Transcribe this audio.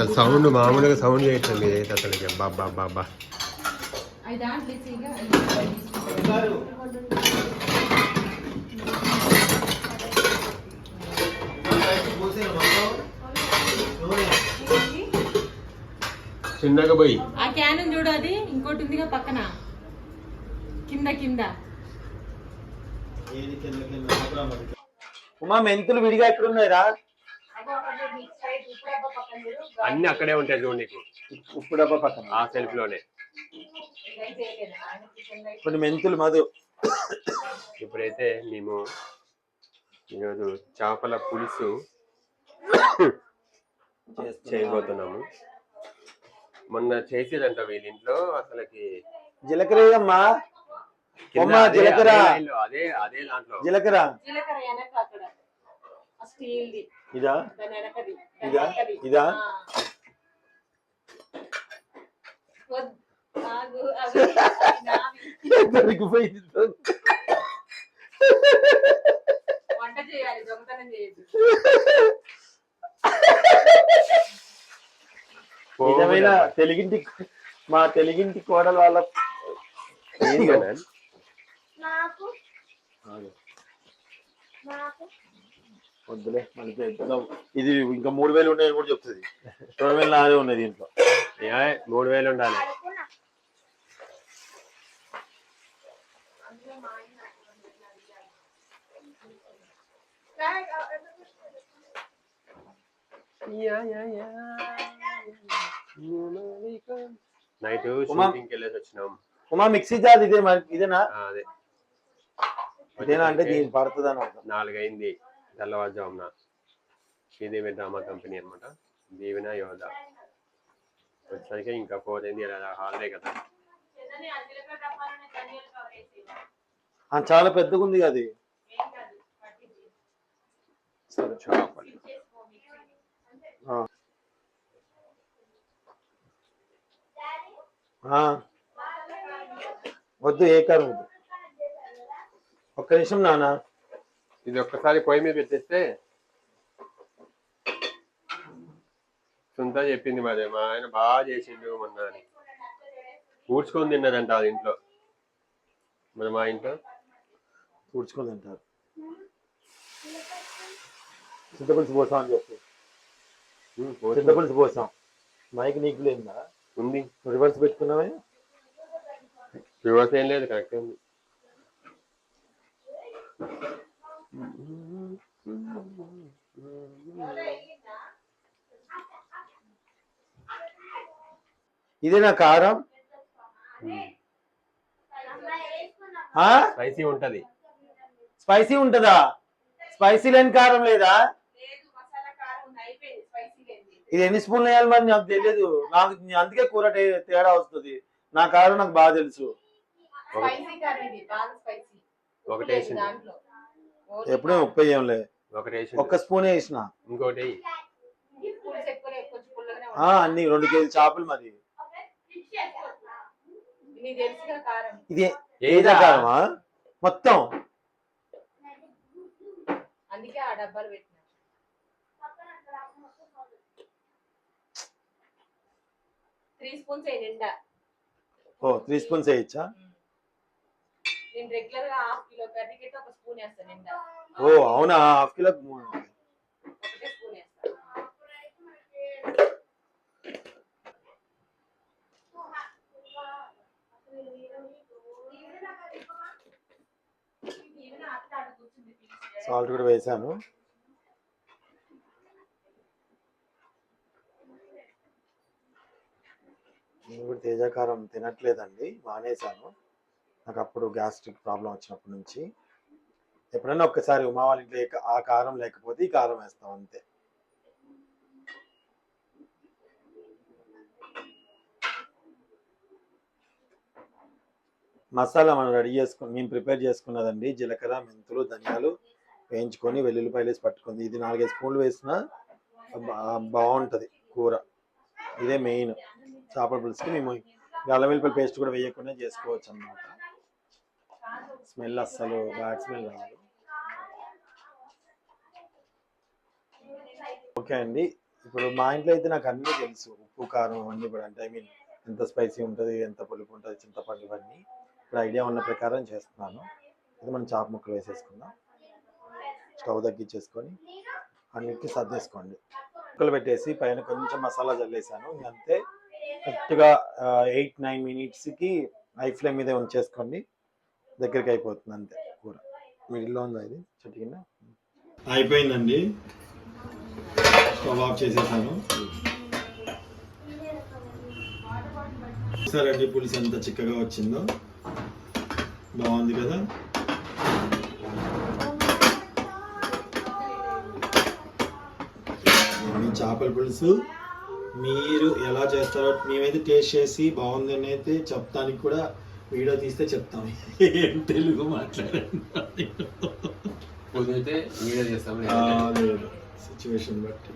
అసలు సౌండ్ మామూలుగా సౌండ్ చేయట్లేదు మీదైతే అసలు బాబా బాబా. చిన్నగా పోయి. ఆ క్యాన్ చూడు అది. ఇంకోటి ఉందిగా పక్కన. కింద కింద. ఉమా మెంతులు విడిగా ఎక్కడ ఉన్నాయిరా? అన్ని అక్కడే ఉంటాయి చూడు నీకు. ఉప్పు డబ్బా పక్కన. ఆ సెల్ఫ్లోనే కొన్ని మెంతులు మధు. ఇప్పుడైతే మేము ఈరోజు చేపల పులుసు చేయబోతున్నాము. మొన్న చేసేదంట వీళ్ళ ఇంట్లో అసలుకి జీలకర్ర ఏదమ్మా కింద అమ్మా, అదే- జీలకర్ర. అదే అదే దాంట్లో. జీలకర్ర. జీలకర్ర ఇదా? ఇదా? ఇదా? దొరికిపోయింది వంట చేయాలి దొంగతనం నిజమైన తెలుగింటి మా తెలుగింటి కోడల వాళ్ళ ఏంది కదా? వద్దులే మళ్ళీ. ఇది ఇంకా మూడు వేలు ఉన్నాయని కూడా చెప్తుంది. రెండు వేలు నాదే ఉన్నది దీంట్లో. ఏ, మూడు వేలు ఉండాలి. నైట్ ఉమా. షూటింగ్కి వెళ్ళేసి వచ్చినాం. ఉమా మిక్సీ జార్ ఇదే ఇదేనా? అదే. ఇదేనా అంటే దీనికి పడుతుంది అని అర్థం. నాలుగైంది. తెల్లవారుజామున శ్రీదేవి డ్రామా కంపెనీ అన్నమాట. దీవెన యోధ. వచ్చాక ఇంకా ఫోర్ అయింది హాలిడే కదా. చాలా పెద్దగా ఉంది అది. వద్దు ఏ కారం వద్దు. ఒక్క నిమిషం నాన్న. ఇది ఒక్కసారి పొయ్యి మీద పెట్టేస్తే సుంత చెప్పింది మరి. మా ఆయన బాగా చేసిండు మొన్న అని. ఊడ్చుకొని తిన్నదంట అది ఇంట్లో. మరి మా ఇంట్లో? తుడుచుకొని తింటారు. చింతపులుసు పోసాం అని చెప్పి. చింతపులుసు పోసాం. మైక్ నీకు లేదా ఉంది. రివర్స్ పెట్టుకున్నావే? రివర్స్ ఏం లేదు కరెక్ట్ ఉంది. ఇదే నా కారం? స్పైసీ ఉంటది. స్పైసీ ఉంటుందా? స్పైసీ లేని కారం లేదా? ఇది ఎన్ని స్పూన్లు వేయాలి మరి నాకు తెలియదు నాకు అందుకే కూర తేడా వస్తుంది. నా కారం నాకు బాగా తెలుసు. ఒకటి లేదు వేసింది దాంట్లో ఓన్లీ ఎప్పుడూ ఉప్పు వేయంలే ఒక్క స్పూన్ వేసిన. ఇంకోటి. అన్ని రెండు కేజీ చేపలు మరి. ఇది ఏదా? కారమా? మొత్తం. అందుకే ఆ డబ్బాలు పెట్టిన. త్రీ స్పూన్స్ అయ్యి నిండా. ఓ త్రీ స్పూన్స్ వేయచ్చా? నేను రెగ్యులర్గా హాఫ్ కిలో కర్రీకి అయితే ఒక స్పూన్ వేస్తాను నిండా. ఓ అవునా? హాఫ్ కిలో ఒకటే స్పూన్ వేస్తాను. సాల్ట్ కూడా వేసాను. నేను కూడా తేజాకారం తినట్లేదండి మానేశాను. నాకు అప్పుడు గ్యాస్ట్రిక్ ప్రాబ్లం వచ్చినప్పటి నుంచి ఎప్పుడైనా ఒక్కసారి ఉమా వాళ్ళ ఇంట్లో ఆ కారం లేకపోతే ఈ కారం వేస్తాం అంతే. మసాలా మనం రెడీ చేసుకుని మేము ప్రిపేర్ చేసుకున్నదండి జీలకర్ర మెంతులు ధనియాలు వేయించుకొని వెల్లుల్లిపాయలు వేసి పట్టుకుంది. ఇది నాలుగైదు స్పూన్లు వేసినా బాగుంటుంది కూర. ఇదే మెయిన్. చేపల పులుసుకి మేము ఈ అల్లం పేస్ట్ కూడా వేయకుండా చేసుకోవచ్చు అన్నమాట స్మెల్ అస్సలు బ్యాడ్ స్మెల్ రాదు. ఓకే అండి. ఇప్పుడు మా ఇంట్లో అయితే నాకు అన్నీ తెలుసు. ఉప్పు కారం అన్నీ కూడా. అంటే ఐ మీన్ ఎంత స్పైసీ ఉంటుంది ఎంత పులుపు ఉంటుంది చింతపండు ఇవన్నీ. ఇప్పుడు ఐడియా ఉన్న ప్రకారం చేస్తున్నాను. ఇది మనం చాప ముక్కలు వేసేసుకుందాం. స్టవ్ తగ్గించేసుకొని అన్నిటికీ సర్దేసుకోండి. ముక్కలు పెట్టేసి పైన కొంచెం మసాలా చల్లేసాను. అంతే. కరెక్ట్గా ఎయిట్ నైన్ మినిట్స్కి ఐ ఫ్లేమ్ మీదే ఉంచేసుకోండి. దగ్గరికి అయిపోతుంది అంతే కూర. మిడిల్లో ఉందా ఇది? చెట్టు కింద? అయిపోయిందండి. స్టవ్ ఆఫ్ చేసేసాను. సరే పులుసు ఎంత చిక్కగా వచ్చిందో? బాగుంది కదా? చేపల పులుసు. మీరు ఎలా చేస్తారో మేమైతే టేస్ట్ చేసి బాగుందని అయితే చెప్తానికి కూడా వీడియో తీస్తే చెప్తాం. ఏం తెలుగు మాట్లాడండి కుదిరితే వీడియో చేస్తాం. లేదు సిచ్యువేషన్ బట్టి.